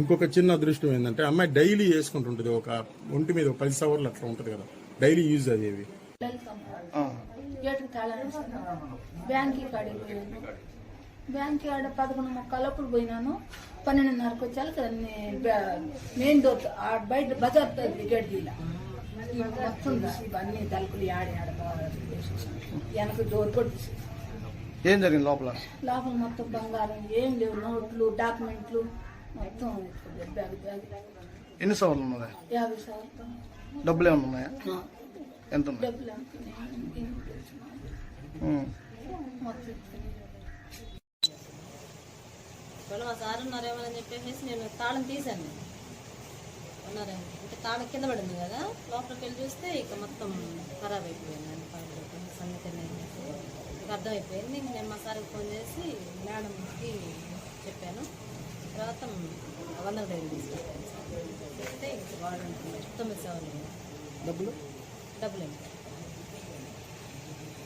ఇంకొక చిన్న అదృష్టం ఏంటంటే అమ్మాయి డైలీ వేసుకుంటుంటుంది. ఒక ఒంటి మీద పది సవర్లు అట్లా ఉంటుంది కదా. డైలీ యూజ్ అయ్యేవి. పోయాను. బ్యాంక్కి ఆడ పదకొండు ముక్కలప్పుడు పోయినాను. పన్నెండున్నరకు వచ్చాక మెయిన్ డోర్ బయట బజార్ గేట్ మొత్తం తీసి అన్ని తలుపులు ఆడి ఆడ వెనక డోర్ తీసి ఏం జరిగింది లోపల? లోపల మొత్తం బంగారం ఏం లేవు. నోట్లు డాక్యుమెంట్లు మొత్తం బ్యాగ్ బ్యాగ్ ఎన్ని సవర్లు ఉన్నది? యాభై శాతం డబ్బులు ఏమైనా ఉన్నాయా? ఎంత ఉన్నాయి? డబ్బులు. మొత్తం సార్ ఉన్నారేమో అని చెప్పేసి నేను తాళం తీశాను. నేను. ఉన్నారేమో. అంటే తాళం కింద పడింది కదా. లోపలికి వెళ్ళి చూస్తే ఇక మొత్తం ఖరాబ్ అయిపోయింది. సంగతి అనేది ఇక అర్థమైపోయింది ఇంక నేను మా సార్కి ఫోన్ చేసి మేడంకి తర్వాత వందల డైరీ తీసుకెళ్ళాను చెప్తే ఇంక వాడు తొమ్మిది సేవలు డబ్బులు? డబ్బులు.